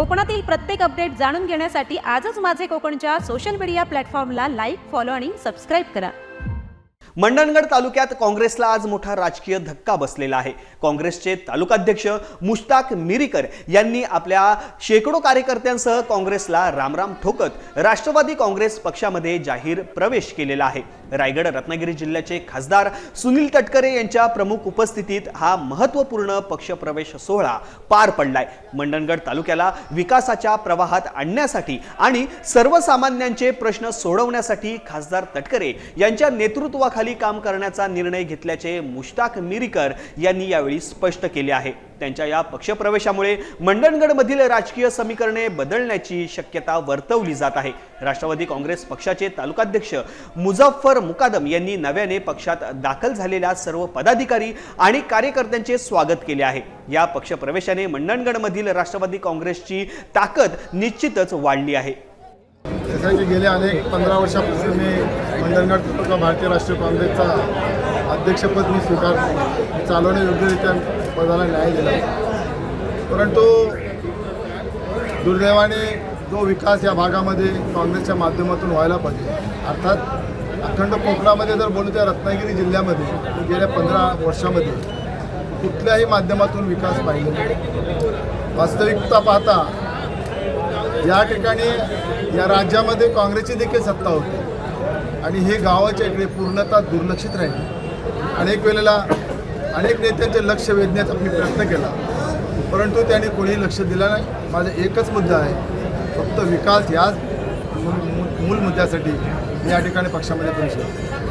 कोकणातील प्रत्येक अपडेट जाणून घेण्यासाठी आजच माझे कोकणच्या सोशल मीडिया प्लॅटफॉर्मला लाईक फॉलो आणि सबस्क्राईब करा. मंडणगड तालुक्यात काँग्रेसला आज मोठा राजकीय धक्का बसलेला आहे. काँग्रेसचे तालुकाध्यक्ष मुश्ताक मिरीकर यांनी आपल्या शेकडो कार्यकर्त्यांसह काँग्रेसला रामराम ठोकत राष्ट्रवादी काँग्रेस पक्षामध्ये जाहीर प्रवेश केलेला आहे. रायगड रत्नागिरी जिल्ह्याचे खासदार सुनील तटकरे यांच्या प्रमुख उपस्थितीत हा महत्त्वपूर्ण पक्षप्रवेश सोहळा पार पडलाय. मंडणगड तालुक्याला विकासाच्या प्रवाहात आणण्यासाठी आणि सर्वसामान्यांचे प्रश्न सोडवण्यासाठी खासदार तटकरे यांच्या नेतृत्वाखाली काम करण्याचा निर्णय घेतल्याचे मुश्ताक मिरीकर यांनी यावेळी स्पष्ट केले आहे. त्यांच्या या पक्षप्रवेशामुळे मंडणगडमधील राजकीय समीकरणे बदलण्याची शक्यता वर्तवली जात आहे. राष्ट्रवादी काँग्रेस पक्षाचे तालुकाध्यक्ष मुझफ्फर मुकादम यांनी नव्याने पक्षात दाखल झालेल्या सर्व पदाधिकारी आणि कार्यकर्त्यांचे स्वागत केले आहे. या पक्षप्रवेशाने मंडणगडमधील राष्ट्रवादी काँग्रेसची ताकद निश्चितच वाढली आहे. गेल्या अनेक पंधरा वर्षापासून मी मंडणगड भारतीय राष्ट्रीय काँग्रेसचा अध्यक्षपद मी स्वीकारतो चालवणे योग्यरित्या पदाला न्याय दिला. परंतु दुर्दैवाने जो विकास या भागामध्ये काँग्रेसच्या माध्यमातून व्हायला पाहिजे अर्थात अखंड कोकणामध्ये जर बोलू त्या रत्नागिरी जिल्ह्यामध्ये गेल्या पंधरा वर्षामध्ये कुठल्याही माध्यमातून विकास पाहिजे वास्तविकता पाहता या ठिकाणी या राज्यामध्ये काँग्रेसची देखील सत्ता होती. आणि हे गावाच्या इकडे पूर्णतः दुर्लक्षित राहिले. अनेक वेळेला अनेक नेत्यांचे लक्ष वेधण्याचा मी प्रयत्न केला. परंतु त्यांनी कोणीही लक्ष दिलं नाही. माझा एकच मुद्दा आहे. फक्त विकास याच मूल मूल मुद्द्यासाठी या ठिकाणी पक्षामध्ये करू शकतो